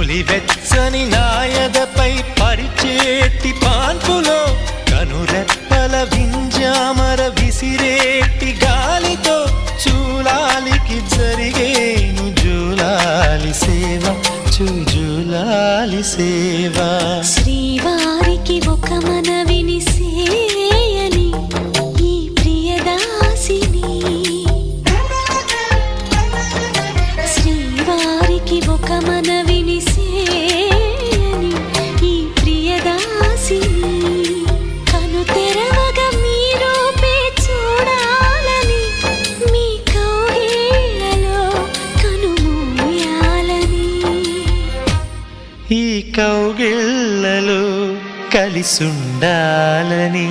నులివెచ్చని నాయదపై పరిచేటి పాన్పులో కనురెప్పల వింజామర విసిరేటి గాలితో చూలాలికి జరిగేను జూలాలి సేవ చూజూలాలి సేవ. శ్రీవారికి ఒక మనవిని సేయని ఈ ప్రియదాసిని. శ్రీవారికి ఒక మనవిని ఈ కౌగిళ్ళలో కలిసుండాలని.